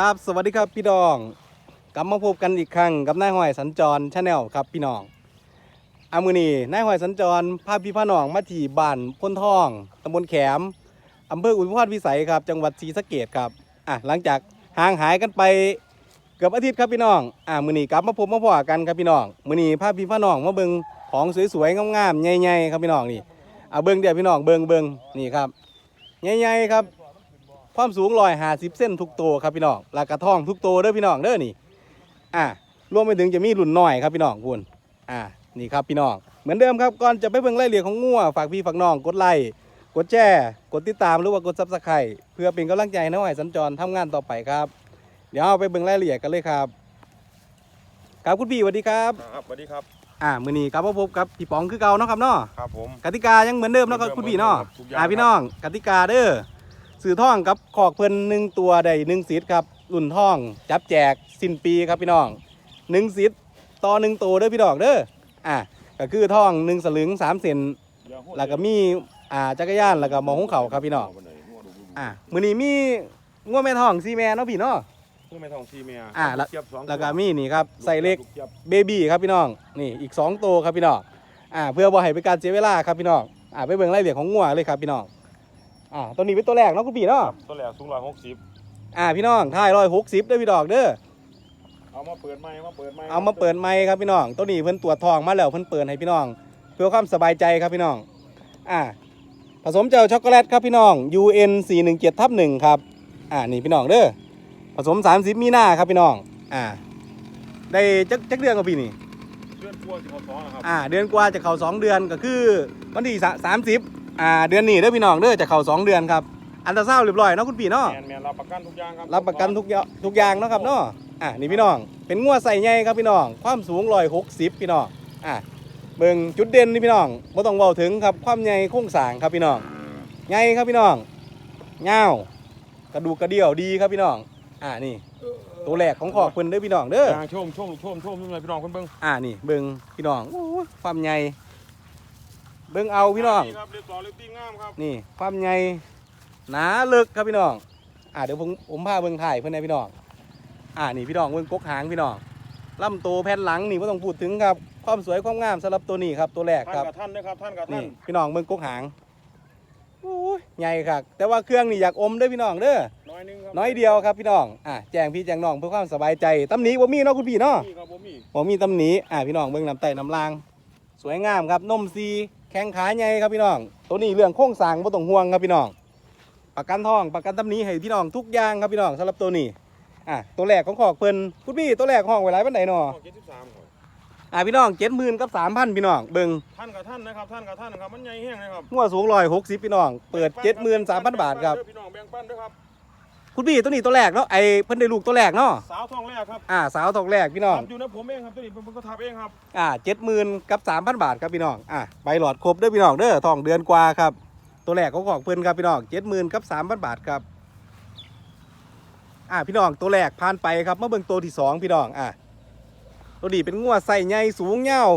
ครับ สวัสดีครับพี่น้องกลับมาพบกันอีกครั้งกับนายหอยสัญจรชาแนลครับพี่น้องอามือนีนายหอยสัญจรพาพี่พาน้องมาที่บ้านพ้นทองตำบลแขมอำเภออุทุมพรวิสัยครับ จังหวัดศรีสะเกดครับอะหลังจากห่างหายกันไปเกือบอาทิตย์ครับพี่น้องอะมือนีกลับมาพบมาพอกันครับพี่น้องมือนี้พาพี่พาน้องมาเบิ่งของสวยๆงามๆใหญ่ๆครับพี่น้องนี่เอาเบิ่งเดี๋ยวพี่น้องเบิ่งเบิ่งนี่ครับใหญ่ๆครับ ความสูงลอยหาสิบเส้นทุกตัวครับพี่น้องแล้วกระท่องทุกตัวเด้อพี่น้องเด้อนี่ อ่ารวมไปถึงจะมีรุ่นน้อยครับพี่น้องคุณอ่านี่ครับพี่น้องเหมือนเดิมครับก่อนจะไปเบิ่งรายละเอียดของงัวฝากพี่ฝากน้องกดไลค์กดแชร์กดติดตามหรือว่ากดซับสไครต์เพื่อเป็นกำลังใจให้น้องใหม่สัญจรทำงานต่อไปครับ เดี๋ยวเอาไปเบิ่งรายละเอียดกันเลยครับ ครับคุณพี่สวัสดีครับครับสวัสดีครับ อ่ามื้อนี้กลับมาพบกับพี่ป๋องคือเก่าเนาะครับเนาะครับผมกติกายังเหมือนเดิมเนาะครับคุณพี่เนาะทุกอย่างอ่าพี่น้องกติกาเด้อ สื่อท่องกับขอกเพิ่นหนึ่งตัวใดหนึ่งสิทธิ์ครับรุ่นท่อง จับแจกสิ้นปีครับพี่น้องหนึ่งสิทธิ์ต่อหนึ่งตัวเด้อพี่น้องเด้ออ่าก็คือท่องหนึ่งสลึงสามเซนแล้วก็มีอ่าจักรยานแล้วก็หมอหุงเขาวครับพี่น้องอ่ามื้อนี้มีงัวแม่ท่องซีแม่เนาะพี่เนาะ เพื่อไม่ทองซีเมียอ่าแล้วเทียบสองแล้วก็มีนี่ครับใส่เล็กทียบเบบี้ครับพี่น้องนี่อีกสองตัวครับพี่น้องอ่าเพื่อบ่ให้เป็นการเสียเวลาครับพี่น้องอ่าไปเบิ่งรายละเอียดของงัวเลยครับพี่น้อง อ่าตัวนี้เป็นตัวแรกเนาะคุณพี่เนาะตัวแรกสูงร้อยหกสิบอ่าพี่น้องท้ายร้อยหกสิบเด้อพี่ดอกเด้อเอามาเปิดไม้มาเปิดไม้เอามาเปิดไมค์ครับพี่น้อง ตัวนี้เพิ่นตรวจทองมาแล้วเพิ่นเปิดให้พี่น้อง เพื่อความสบายใจครับพี่น้อง อ่าผสมเจ้าช็อกโกแลตครับพี่น้อง UN 417ทับ1ครับ อ่านี่พี่น้องเด้อผสม 30 มีนาครับพี่น้อง อ่า ได้จักจักเดือนกับพี่นี่เชื่อนกลัวสิเขาสองนะครับอ่า เดือนกว่าจะเข้าสองเดือนก็คือวันที่สามสิบ อ่าเดือนนี้เด้อพี่น้องเด้อจะเข้าสองเดือนครับ อันตราซาวด์เรียบร้อยเนาะคุณพี่เนาะ แมนแมนรับประกันทุกอย่างครับรับประกันทุกอย่างทุกอย่างเนาะครับเนาะ อะนี่พี่น้อง เป็นงัวใส่ใหญ่ครับพี่น้อง ความสูงร้อยหกสิบพี่น้อง อะเบิ่งจุดเด่นนี่พี่น้องไม่ต้องเว้าถึงครับ ความใหญ่โครงสร้างครับพี่น้อง ใหญ่ครับพี่น้องเงาวกระดูกกระเดี่ยวดีครับพี่น้อง อะนี่ ตัวแรกของขอบเพิ่นเด้อพี่น้องเด้อ ยางชมชมชมชมชมเลยพี่น้องคนเบิ้งอะนี่เบิ่งพี่น้องโอ้ยความใหญ่ เบิ่งเอาพี่น้อง ครับเรียบร้อยเรียบตีงามครับนี่ความใหญ่หนาลึกครับพี่น้อง อ่าเดี๋ยวผมผมพาเบิ่งถ่ายเพื่อนให้พี่น้อง อ่านี่พี่น้องเบิ่งกกหางพี่น้องลำตัวแผ่นหลังนี่ไม่ต้องพูดถึงครับความสวยความงามสำหรับตัวนี้ครับตัวแรกท่านครับกับท่านนะครับท่านกับท่านี่นพี่น้องเบิ่งกกหางโอ้ยใหญ่ครับแต่ว่าเครื่องนี่อยากอมเด้อพี่น้องเด้อน้อยหนึงครับน้อยเดียวครับพี่น้องอ่าแจ้งพี่แจ้งน้องเพื่อความสบายใจตำหนิบ่มีเนาะคุณพี่เนาะ นี่ครับผมมีบ่มีตำหนิอ่าพี่น้องเบิ่งน้ำไตน้ำลาง สวยงามครับนมซี แข้งขาใหญ่ครับพี่น้อง ตัวนี้เรื่องโครงสร้างบ่ต้องห่วงครับพี่น้องประกันทองประกันตำหนิให้พี่น้องทุกอย่างครับพี่น้องสำหรับตัวนี้อะตัวแรกของขอกเพิ่นคุณพี่ตัวแรกห้องไว้หลายปานใดเนาะเจ็ดสิบสามครับอะพี่น้อง70,000กับ3,000พี่น้องเบิ่งท่านกับท่านนะครับท่านกับท่านนะครับมันใหญ่แห้งนะครับหัวสูง160พี่น้องเปิด73,000บาทครับพี่น้องแบ่งปันด้วยครับ คุณพี่ตัวนี้ตัวแรกเนาะไอ้เพิ่นได้ลูกตัวแรกเนาะสาวทองแรกครับอ่าสาวทองแรกพี่น้องทำอยู่นะผมเองครับตัวนี้ผมก็ทำเองครับอ่า70,000กับ3,000บาทครับพี่น้องอะใบหลอดครบเด้อพี่น้องเด้อทองเดือนกว่าครับตัวแรกของของเพิ่นครับพี่น้อง70,000กับ3,000บาทครับอ่าพี่น้องตัวแรกผ่านไปครับมาเบิ่งตัวที่สองพี่น้องอะตัวนี้เป็นงัวใส่ใหญ่สูงเงาว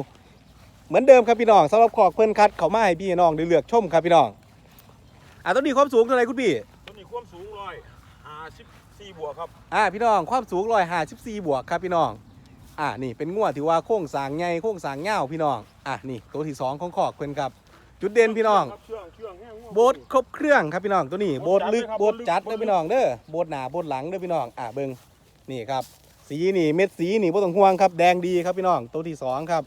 เหมือนเดิมครับพี่น้องสำหรับขอกเพิ่นคัดเขามาให้พี่น้องได้เลือกชมครับพี่น้องอ่าตัวนี้ความสูงเท่าไหร่คุณพี่ 154บวกครับอ่าพี่น้องความสูงร้อยห้าสิบสี่บวกครับพี่น้องอ่านี่เป็นงวดที่ว่าโค้งสางใงญ่โค้งสางเง่าพี่น้องอ่านี่ตัวที่สองของขอบเพิ่นครับ จุดเด่นพี่น้องคบเชื่โบสครบเครื่องครับพี่น้องตัวนี้โบสลึกโบโสสจัจัดเด้อพี่น้องเด้อโบสหนาโบสหลังเด้อพี่น้องอ่าเบิงนี่ครับ สีนี่เม็ดสีนี่บ่ต้องห่วงครับแดงดีครับพี่น้องตัวที่สองครับ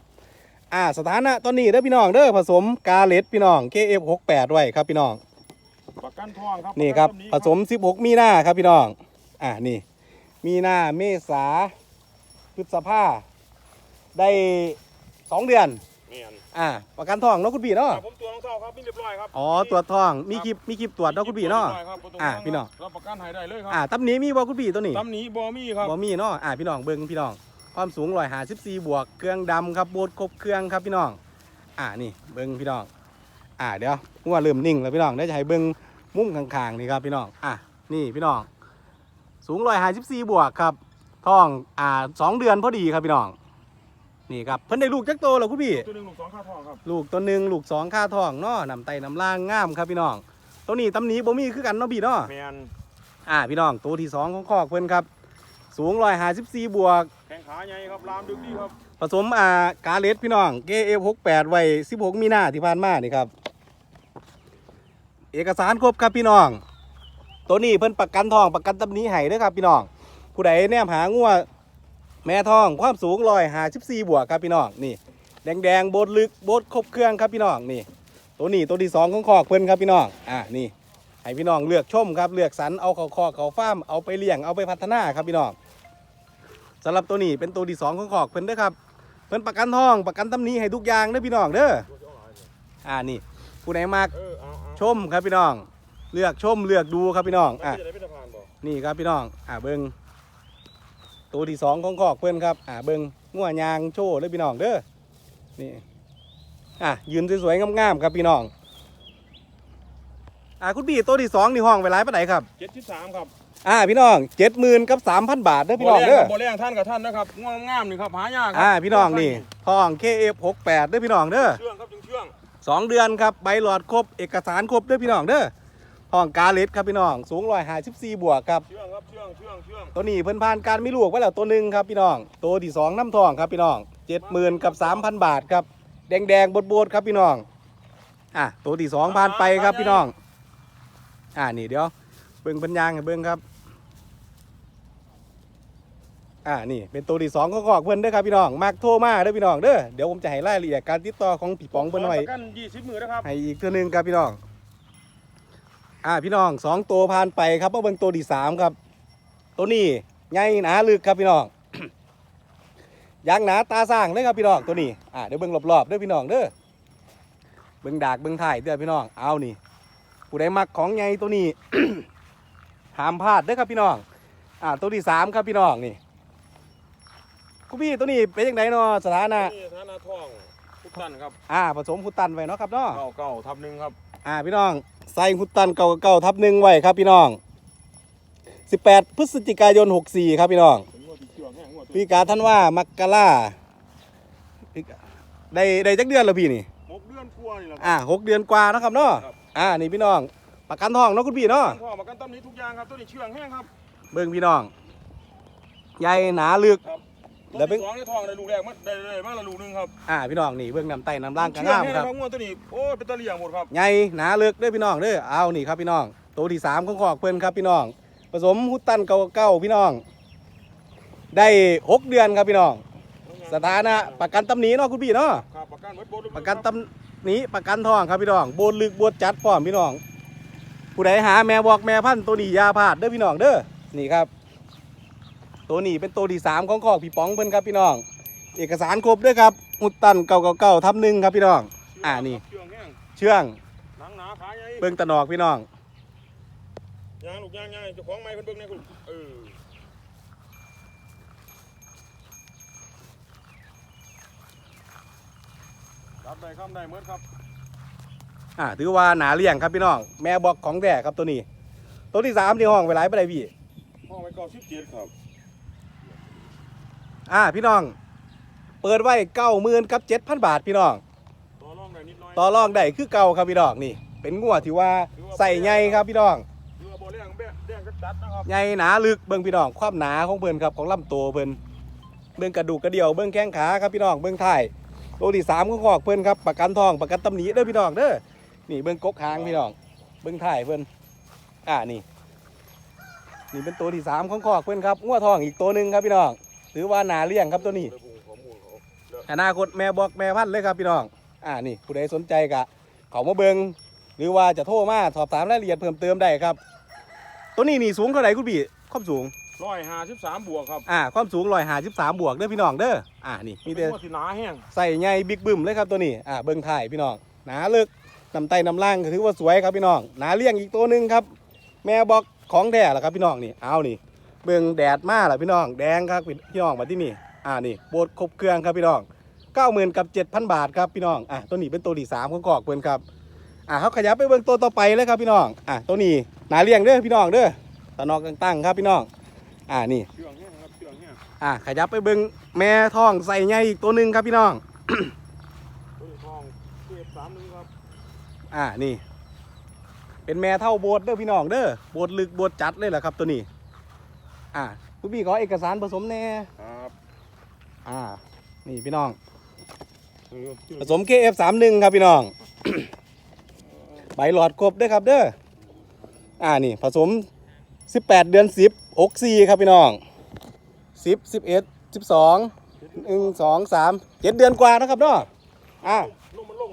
อ่าสถานะตัวนี้เด้อพี่น้องเด้อผสมกาเลตพี่น้อง KF68 ไว้ครับพี่น้อง ประกันทองครับนี่ครับปะผกันสม 16 มีนาครับพี่น้อง อ่านี่ มีนาเมษาพฤษภาได้สองเดือน เมียนอ่า ประกันทองเนาะคุณพี่เนาะ ครับผมตัวรองเท้าครับนี่เรียบร้อยครับอ๋อตรวจทอง มีคลิป มีคลิปตรวจเนาะคุณพี่เนาะรียบร้อยครับบ่ต้อ่าห่วงพี่น้อง รับประกันให้ได้เลยครัอ่าตำหนี้มีบ่คุณพี่ตัวนี้ ตำหนี้บอมี่ครับ บ่มีเนาะ อ่าพี่น้องเบิ่งพี่น้อง ความสูง154บวก เครื่องดำครับโบดครบเครื่องครับพี่น้อง อ่านี่เบิ่งพี่น้อง อ่าเดี๋ยวงัวเริ่มนิ่งแล้วพี่น้องเดี๋ยวจะให้เบิ่งมุมข้างๆนี่ครับพี่น้องอะนี่พี่น้อง สูง154บวกครับท้องอ่าสองเดือนพอดีครับพี่น้อง นี่ครับเพิ่นได้ลูกจักโตแล้วคุณพี่ตัวหนึ่งลูกสองค่าทองครับลูกตัวหนึ่งลูกสองค่าท้องเนาะนำไตนำล่างงามครับพี่น้อง ตัวนี้ตำหนี้บ่มีคือกันเนาะพี่เนาะแมนอ่าพี่น้องตัวที่สองของคอกเพิ่นครับ สูงร้อยห้าสิบสี่บวก แข้งขาใหญ่ครับลามดึกดีครับผสมอ่ากาเลสพี่น้อง KF68 ไว้16มีนาที่ผ่านมานี่ครับ เอกสารครบครับพี่น้อง ตัวนี้เพิ่นประกันทองประกันตำหนี้ให้เด้อครับพี่น้อง ผู้ใดแนมหางัวแม่ทองความสูง154บวกครับพี่น้องนี่ แดงแดงๆโบดลึกโบดครบเครื่องครับพี่น้องนี่ ตัวนี้ตัวที่สองของคอกเพิ่นครับพี่น้องอ่านี่ให้พี่น้องเลือกชมครับเลือกสรรเอาเขาคอกเขาฟามเอาไปเลี้ยงเอาไปพัฒนาครับพี่น้องสำหรับตัวนี้เป็นตัวที่สองของคอกเพิ่นเด้อครับเพิ่นประกันทองประกันตำหนี้ให้ทุกอย่างเด้อพี่น้องเด้ออ่านี่ ผู้ใดมักเออเอาเอาชมครับพี่น้อง เลือกชมเลือกดูครับพี่น้องอะ จะได้เป็นสะพานบ่นี่ครับพี่น้อง อ่าเบิงตัวที่สองของคอกเพิ่นครับ อ่าเบิงงัวยางโชว์เด้อพี่น้องเด้อ นี่ อะยืนสวยๆงามๆครับพี่น้อง อ่าคุณพี่ตัวที่สองนี่ห้องไว้หลายปานไหนครับ เจ็ดสิบสามครับอ่าพี่น้องเจ็ดหมื่นกับสามพันบาทเด้อพี่น้องเด้อ บ่แรงท่านกับท่านนะครับง่วงงามนี่ครับหายากครัอ่าพี่น้องนี่ทอง KF68 เด้อพี่น้องเด้อ เชื่องครับจึงเชื่อง สองเดือนครับใบหลอดครบเอกสารครบเด้วยพี่น้องเด้อห้องกาเลสครับพี่น้อง สูงร้อยห้าสิบสี่บวกครับเชื่องครับเชื่องเชื่องเชื่องตัวนี้เพิ่นผ่านการมีลูกไว้แล้วตัวหนึ่งครับพี่น้อง ตัวที่สองน้ำทองครับพี่น้องเจ็ดหมื่นกับสามพันบาทครับแดงแดงๆบดบดๆครับพี่น้องอะตัวที่สองผ่านไปครับพี่น้อง อ่านี่เดี๋ยวเบิ่งเพิ่นยางให้เบิ่งครับ อ่านี่เป็นตัวที่สองของขอกเพิ่นเด้อครับพี่น้องมักโทรมาเด้อพี่น้องเด้อเดี๋ยวผมจะให้รายละเอียดการติดต่อของพี่ป๋องเพิ่นไว้ประกันยี่สิบมือนะครับให้อีกตัวหนึ่งครับพี่น้อง อ่าพี่น้องสองตัวผ่านไปครับมาเบิ่งตัวที่สามครับ ตัวนี้ใหญ่หนาลึกครับพี่น้องยางหนาตาสร้างเลยครับพี่น้องตัวนี้อ่าเดี๋ยวเบิ่งรอบๆเด้อพี่น้องเด้อเบิ่งดากเบิ่งถ่ายเด้อพี่น้องเอานี่ผู้ใดมักของใหญ่ตัวนี้ห้ามพลาดเด้อครับพี่น้องอ่าตัวที่สามครับพี่น้องนี่ คุณพี่ตัวนี้เป็นยังไงเนาะสถานะนี่ธนาทองทุกท่านครับอ่าผสมคุตันไว้เนาะครับเนาะเก่าเก่าทับหนึ่งครับอ่าพี่น้องใส่หุดตันเก่าเก่าทับหนึ่งไว้ครับพี่น้อง 18 พฤศจิกายน 64 ครับพี่น้องเป็นงวดที่เชื่องแห้งงวดพี่กาท่านว่ามักกะล่าพี่กาได้ได้จักเดือนแล้วพี่นี่หกเดือนกลัวานี่แหละครับ อ่าหกเดือนกว่านะครับเนาะครับ อ่านี่พี่น้องประกันทองเนาะคุณพี่เนาะ พ่อประกันตำหนี้ทุกอย่างครับตัวนี้เชื่องแห้งครับ เบิ่งพี่น้อง ใหญ่หนาลึกตัว แล้วเป็นที่สองในทองในลูกแรกมันได้ได้มาละลูกหนึงครับอ่าพี่น้องนี่เบิ่งน้ำไตน้ำล่างกระเชื่องงามแห้งครับ ครับงวดตัวนี้โอ้ยเป็นตะเลียงหมดครับ ใหญ่หนาลึกเด้อพี่น้องเด้อเอานี่ครับพี่น้อง ตัวที่สามของขอกเพิ่นครับพี่น้อง ผสมหุดตันเก่าเก่าพี่น้อง ได้หกเดือนครับพี่น้อง สถานะประกันตำหนีเนาะคุณพี่เนาะ ครับประกันเบิดโบประกันตำหนีประกันทองครับพี่น้องโบนลึกบวดจัดพร้อมพี่น้อง ผู้ใดหาแม่บอกแม่พันธุ์ตัวนี้อยาพลาดเด้อพี่น้องเด้อนี่ครับ ตัวนี้เป็นตัวที่สามของคอกพี่ป๋องเพิ่นครับพี่น้อง เอกสารครบเด้วยครับอุดตันเก่าเก่าๆทับหนึ่งครับพี่น้อง อ่านี่ เชื่องแห้งเชื่องหนังหนาขาใหญ่เบิ่งตะนอกพี่น้องยางลูกยางใหญ่เจ้าของไม้เพิ่นเบิ่งในคุณเออรับได้ครับได้เมื่อครับอ่าถือว่าหนาเลี้ยงครับพี่น้อง แม่บอกของแท้ครับตัวนี้ ตัวที่สามที่ห้องไปหลายไปไหนพี่ห้องไว้เก่าสิบเจ็ดครับ อ่าพี่น้อง เปิดไว้เก้าหมื่นกับเจ็ดพันบาทพี่น้องต่อรองได้นิดหน่อยต่อรองได้คือเก่าครับพี่น้องนี่ เป็นงัวที่ว่าใส่ใหญ่ครับพี่น้องเรือโบเลี้ยงแบะแดงจัดๆนะครับใหญ่หนาลึกเบิ่งพี่น้องความหนาของเพิ่นครับของลำตัวเพิ่นเบิ่งกระดูกกระเดี่ยวเบิ่งแข้งขาครับพี่น้องเบิ่งท้ายตัวที่สามของขอกเพิ่นครับประกันทองประกันตำหนิเด้อพี่น้องเด้อนี่เบิ่งกกหางพี่น้องเบิ่งท้ายเพิ่นอ่านี่นี่เป็นตัวที่สามของขอกเพิ่นครับงัวทองอีกตัวหนึ่งครับพี่น้อง ถือว่าหนาเลี้ยงครับตัวนี้ระบุข้อมูลเขาอนาคตแม่บอกแม่พันธุ์เลยครับพี่น้อง อ่านี่ผู้ใดสนใจกะเขามาเบิงหรือว่าจะโทรมาสอบถามรายละเอียดเพิ่มเติมได้ครับ ตัวนี้นี่สูงเท่าไหร่คุณพี่ความสูงร้อยห้าสิบสามบวกครับอ่าความสูงร้อยหาสิบสามบวกเด้อพี่น้องเด้ออ่านี่มีแต่เป็นหัวที่หนาแห้งใส่ใหญ่บิ๊กบึ้มเลยครับตัวนี้อ่าเบิ้งถ่ายพี่น้องหนาลึกนำไตนำล่างก็ถือว่าสวยครับพี่น้องหนาเลี้ยงอีกตัวหนึ่งครับ แม่บอกของแท้ละครับพี่น้องนี่เอานี่ เบิ้งแดดมาละพี่น้อง แดงครับพี่น้องมาที่นี่ อ่านี่โบดครบเครื่องครับพี่น้องเก้าหมื่นกับเจ็ดพันบาทครับพี่น้อง อะตัวนี้เป็นตัวที่สามของกอกเพิ่นครับ อ่าเขาขยับไปเบิ้งตัวต่อไปเลยครับพี่น้อง อะตัวนี้หนาเลี้ยงเด้อพี่น้องเด้อตะนอกตั้งๆครับพี่น้อง อ่านี่อะขยับไปเบิ้งแม่ท้องใส่ใหญ่อีกตัวหนึ่งครับพี่น้ององเจ็ดสามหนึ่งครับ อ่านี่ เป็นแม่เท่าโบดเด้อพี่น้องเด้อโบดลึกโบดจัดเลยแหละครับตัวนี้ อ่าคุณพี่ขอเอกสารผสมแน่ครับอ่า นี่พี่น้องเออผสม KF31 ครับพี่น้อง ใบหลอดครบเด้วยครับเด้ออ่านี่ผสม 18 เดือน 10อกซีครับพี่น้อง 10 11 12 1 2 3 7 เดือนกว่านะครับเนาะอ่านุ่มมันลง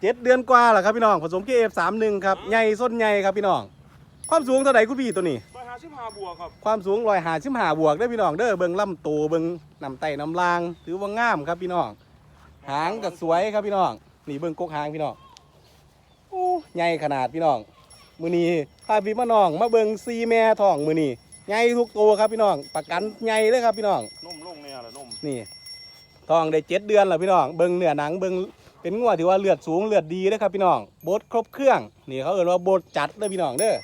แล้วนุ่มมันเดิมพี่น้องนุ่มมันลงขยับแล้วครับใหญ่แห้ง7เดือนกว่าแหละครับพี่น้องผสม KF31 ครับใหญ่ส้นใหญ่ครับพี่น้อง ความสูงเท่าไหร่คุณพี่ตัวนี้ร้อยห้าสิบห้าบวกครับความสูงรอยหาชิมหาบวกเด้อพี่น้องเด้อเบิ่งลำตัวเบิ่งน้ำไตน้ำลางถือว่างามครับพี่น้อง หางก็สวยครับพี่น้องนี่เบิ่งกกหางพี่น้องโอ้ใหญ่ขนาดพี่น้องมือนี้พาพี่มาน้องมาเบิ่งซีแม่ท้องมือนี้ใหญ่ทุกตัวครับพี่น้อง ประกันใหญ่เลยครับพี่น้องนุ่มลงเนี่ยแหละนุ่มนี่ท้องได้เจ็ดเดือนแล้วพี่น้องเบิ่งเนื้อหนังเบิ่ง เป็นงัวที่ว่าเลือดสูงเลือดดีเลยครับพี่น้องโบดครบเครื่องนี่เขาเอ่นว่าโบดจัดเด้อพี่น้องเด้อ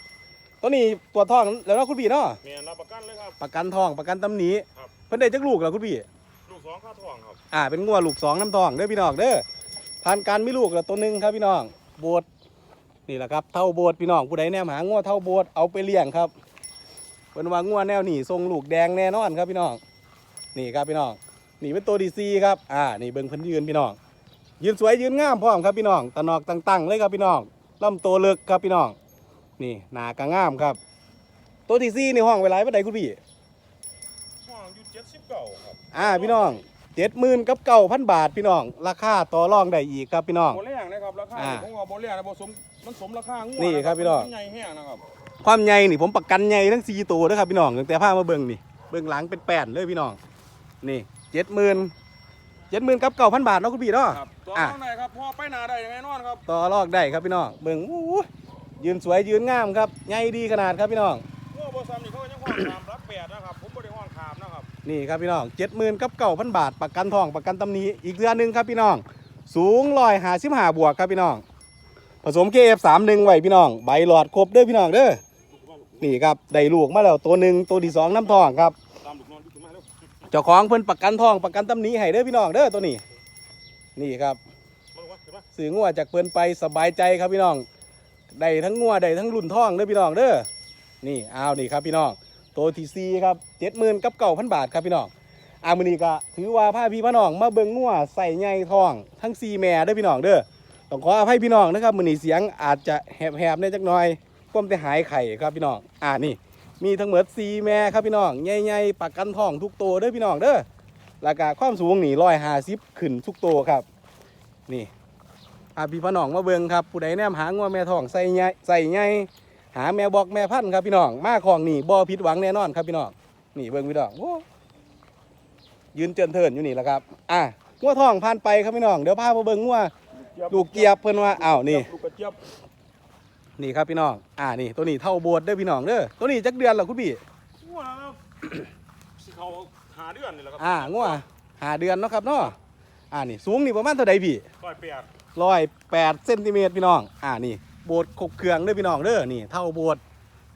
ตัวนี้ตัวท้องแล้วเนาะคุณพี่เนาะแม่รับประกันเลยครับ ประกันทองประกันตำหนิครับเพิ่นได้จักลูกแล้วคุณพี่ลูกสองค่าทองครับอ่าเป็นงัวลูกสองน้ำทองเด้อพี่น้องเด้อผ่านการมีลูกแล้วตัวหนึ่งครับพี่น้องโบดนี่แหละครับเท่าโบดพี่น้องผู้ใดแนมหางัวเท่าโบดเอาไปเลี้ยงครับเพิ่นว่างัวแนวนี่ทรงลูกแดงแน่นอนครับพี่น้องนี่ครับพี่น้องนี่เป็นตัวดีซีครับอ่านี่เบิ่งเพิ่นยืนพี่น้อง ยืนสวยยืนงามพร้อมครับพี่น้องตะนอกตั้งๆเลยครับพี่น้องลำตัวเลิกครับพี่น้อง นี่หนากระงามครับ ตัวดีซีในห้องเวลาปานใดคุณพี่ห่างอยู่เจ็ดสิบเก้าครับอ่าพี่น้องเจ็ดหมื่นกับเก้าพันบาทพี่น้อง ราคาต่อรองได้อีกครับพี่น้องโบแรงนะครับราคาอ่าผมว่าโบแรงนะโบสมมันสมราคางัวนี่ครับพี่น้องมันใหญ่แห้งนะครับความใหญ่นี่ผมประกันใหญ่ทั้งสี่ตัวนะครับพี่น้องตั้งแต่ผ้ามาเบิ่งนี่เบิ่งหลังเป็นแป้นเลยพี่น้อง นี่เจ็ดหมื่น เจ็ดหมื่นกับเก้าพันบาทเนาะคุณพี่เนาะครับตัวอะน้องไหนครับพ่อไปหนาได้ยังไงนอนครับต่อรองได้ครับพี่น้องเบิ่งอู้หูยืนสวยยืนงามครับใหญ่ดีขนาดครับพี่น้องงัวโบซ้ำนี่เขาก็ยังห้องขามรักแปดนะครับ ผมไม่ได้ห้องขามนะครับนี่ครับพี่น้องเจ็ดหมื่นกับเก้าพันบาท ประกันทองประกันตำหนี้อีกเดือนหนึ่งครับพี่น้อง สูงลอยหาสิบหาบวกครับพี่น้อง ผสม KF สามหนึ่งไว้พี่น้องใบหลอดครบเด้อพี่น้องเด้อนี่ครับได้ลูกมาแล้วตัวหนึ่งตัวที่สองน้ำทองครับ เจ้าของเพิ่นประกันทองประกันตำหนี้ให้เด้อพี่น้องเด้อตัวนี้ นี่ครับมาลูกวะขึ้นมาซื้องัวจากเพิ่นไปสบายใจครับพี่น้องได้ทั้งงัวได้ทั้งรุ่นทองเด้อพี่น้องเด้อนี่เอานี่ครับพี่น้องตัวที่ซีครับเจ็ดหมื่นกับเก้าพันบาทครับพี่น้องอามือนี้ก็ถือว่าพาพี่พี่น้องมาเบิ่งงัวใส่ใหญ่ทองทั้งซีแม่เด้อพี่น้องเด้อต้องขออภัยพี่น้องนะครับมือนี้เสียงอาจจะแหบๆในจักหน่อยก้มแต่หายไข่ครับพี่น้องอ่านี่ มีทั้งหมดซีแม่ครับพี่น้องใหญ่ๆประกันทองทุกตัวเด้อพี่น้องเด้อแล้วก็ความสูงนี่ร้อยห้าสิบขึ้นทุกตัวครับ นี่อาพี่พน้องมาเบิงครับ ผู้ใดแนมหางัวแม่ทองใส่ใหญ่ใส่ใหญ่หาแม่บอกแม่พันครับพี่น้องมาของนี่บ่ผิดหวังแน่นอนครับพี่น้องนี่เบิงพี่น้องโอ้ยืนเจินเทินอยู่นี่แหละครับ อะงัวทองผ่านไปครับพี่น้องเดี๋ยวพามาเบิงงัวลูกเกียบเพิ่นว่าอ้าวนี่ นี่ครับพี่น้อง อ่านี่ตัวนี้เท่าโบสถ์เด้อพี่น้องเด้อ ตัวนี้จักเดือนแล้วคุณพี่งัวแล้วสิเขาหาเดือนนี่แหละครัอ่างัวหาเดือนเนาะครับเนาะ อ่านี่สูงนี่ประมาณเท่าใดพี่ร้อยแปดร้อยแปดเซนติเมตรพี่น้อง อ่านี่โบดขบเครื่องเด้อพี่น้องเด้อ นี่เท่าโบด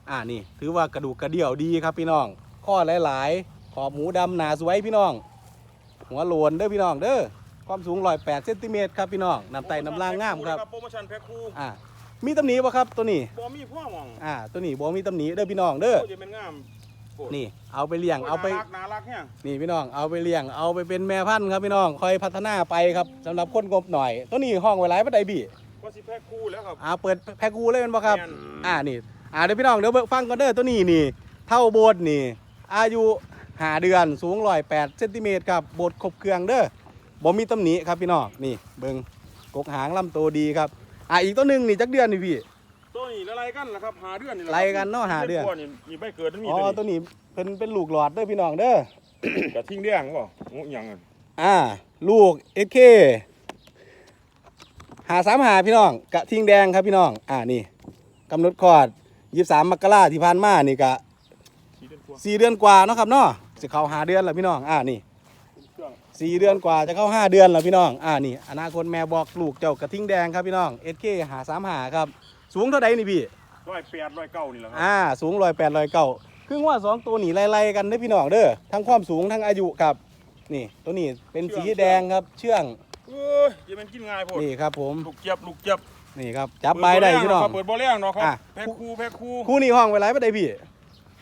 อ่านี่ ถือว่ากระดูกกระเดี่ยวดีครับพี่น้อง ข้อหลาย ๆ ขอบหมูดำหนาสวยพี่น้อง หัวโลนเด้อพี่น้องเด้อ ความสูงร้อยแปดเซนติเมตรครับพี่น้องน้ำไตน้ำล่างงามครับโปรโมชั่นแพ็คคู่อ่า มีตำหนิบ่ครับตัวนี้บ่มีพ่อหมองอ่าตัวนี้บ่มีตำหนิเด้อพี่น้องเด้อจะเป็นงามโอ้ยนี่ เอาไปเลี้ยงเอาไป น่รักน่ารักแห้งนี่พี่น้องเอาไปเลี้ยงเอาไปเป็นแม่พันธุ์ครับพี่น้องคอยพัฒนาไปครับสำหรับคนงบหน่อย ตัวนี้ห้องไว้หลายปานใดพี่ว่าสิแพ็คคู่แล้วครับ อ่าเปิดแพ็กกูเลยแมันบ่ครับ แม่น อ่านี่อ่าเดี๋ยวพี่น้องเดี๋ยวเบิ่งฟังก่อนเด้อตัวนี้นี่ เท่าโบสถ์นี่ อายุหาเดือนสูงร้อยแปดเซนติเมตรครับโบสถ์ครบเครื่องเด้อบ่มีตำหนิครับพี่น้องนี่เบิ่งกกหางลำโตวดีครับ อ่าอีกตัวหนึงนี่จักเดือนนี่พี่ ตัวนี้ละลายกันล่ะครับหาเดือนนี่แหละไล่กันเนาะหาเดือนกว่านี่มีใบเกิดมันมีอ๋อตัวตัวนี้นี้เป็นเป็นลูกหลอดเด้อพี่น้องเด้อกระทิงแดงบ่งูอหยังอะอ่า ลูกเอเคหาสามหาพี่น้อง กระทิงแดงครับพี่น้อง อ่านี่กำหนดคลอดยี่สามมกราที่ผ่านมานี่กะสีเดือนกว่าสี่เดือนกว่าเนาะครับเนาะจะเข้าหาเดือนแล้วพี่น้องอ่านี่เครื่อง สี่เดือนกว่าจะเข้าห้าเดือนแล้วพี่น้อง อ่านี่อนาคตแม่บอกลูกเจ้ากระทิงแดงครับพี่น้องเอเคหาสามหาครับ สูงเท่าใดนี่พี่ร้อยแปดร้อยเก้านี่แหละครัอ่าสูงร้อยแปดร้อยเก้าคือว่าสองตัวนี่ไล่ๆกันเด้อพี่น้องเด้อทั้งความสูงทั้งอายุครับ นี่ตัวนี้เป็นสีแดงครับเชื่องเอ้ยจะเป็นกินง่ายโพดนี่ครับผมลูกเจี๊ยบลูกเจี๊ยบนี่ครับจับใบได้พี่น้องเปิดบ่อเลี้ยงเนาะครับอะแพ็คคู่แพ็คคู่คู่นี้ห้องไว้ไรไม่ได้พี่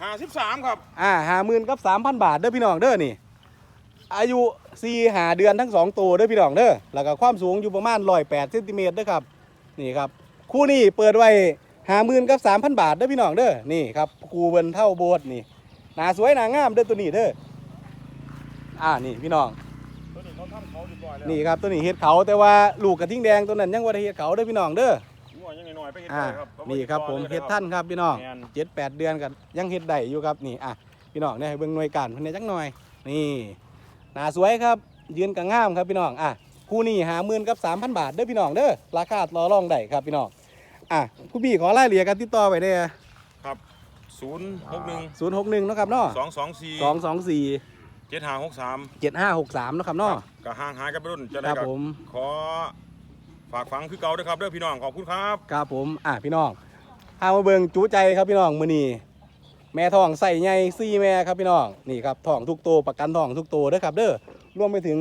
ห้าสิบสามครับอ่าหาหมื่นกับสามพันบาทเด้อพี่น้องเด้อนี่ อายุสี่หาเดือนทั้งสองตัวเด้อพี่น้องเด้อแล้วก็ความสูงอยู่ประมาณร้อยแปดเซนติเมตรเด้อครับนี่ครับคู่นี้เปิดไว้หาหมื่นกับสามพันบาทเด้อพี่น้องเด้อนี่ครับกูเบินเท่าโบสถ์นี่หนาสวยหนางามเด้อตัวนี้เด้ออ่านี่พี่น้องตัวนี้เขาทำเขาเรียบร้อยแล้วนี่ครับตัวนี้เห็ดเขาแต่ว่าลูกกระทิงแดงตัวนั้นยังว่าได้เห็ดเขาเด้อพี่น้องเด้อหัวยังน้อยๆไปเห็นอ่าได้ครับเพาะว่านี่ครับผมติดต่อลยเห็ดท่านครับพี่น้องแม่นเจ็ดแปดเดือนกันยังเห็ดได้อยู่ครับนี่อะพี่น้องเนี่ยให้เบิ่งหน่วยการเพิ่นได้จักหน่อยนี่ห นาสวยครับ ยืนกังงามครับพี่น้องอะคู่นี้หาหมื่นกับสามพันบาทเด้อพี่น้องเด้อราคาต่อรองได้ครับพี่น้องอะคุณพี่ขอรายละเอียดกันติดต่อไปเด้อครับศูนย์หกหนึ่งศูนย์หกหนึ่งนาะครับเนาะสองสองสี่สองสองสี่เจ็ดห้าหกสามเจ็ดห้าหกสามนาะครับเนาะก็ห่างหายกันไปรุ่นจะคได้รับกับผมขอฝากฝังคือเก่าด้วยครับเด้อพี่น้องขอบคุณครับครับผมอะพี่น้องพามาเบิงจูใจครับพี่น้องมือนี้ แม่ทองใส่ใหญ่ซี่แม่ครับพี่น้องนี่ครับทองทุกตัวประกันทองทุกตัวเด้อครับ เด้อรวมไปถึง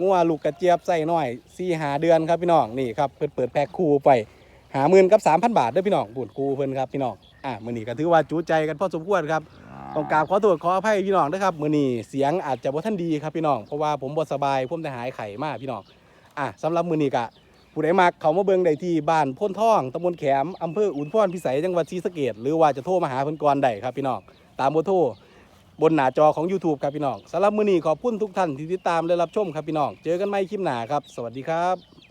งัวลูกกระเจี๊ยบใส่น้อยซี่หาเดือนครับพี่น้องนี่ครับเพิ่นเปิดแพ็คคู่ไปหาหมื่นกับสามพันบาทเด้อพี่น้องบุญคู่เพิ่นครับพี่น้องอะมือนี้ก็ถือว่าจูใจกันพอสมควรครับต้องกราบขอโทษขออภัยพี่น้องนะครับมือนี้เสียงอาจจะบ่ทันดีครับพี่น้องเพราะว่าผมบ่สบายผมแต่หายไข้มากพี่น้องอะสำหรับมือนี้กะ ผู้ใดมักเขามาเบิ่งได้ที่บ้านพ้นท่องตำบลแขมอำเภออุนพรพิสัยจังหวัดศรีสะเกดหรือว่าจะโทรมาหาเพิ่นก่อนได้ครับพี่น้องตามเบอร์โทรบนหน้าจอของ YouTube ครับพี่น้องสำหรับมื้อนี้ขอบคุณทุกท่านที่ติดตามและรับชมครับพี่น้องเจอกันใหม่คลิปหน้าครับ สวัสดีครับ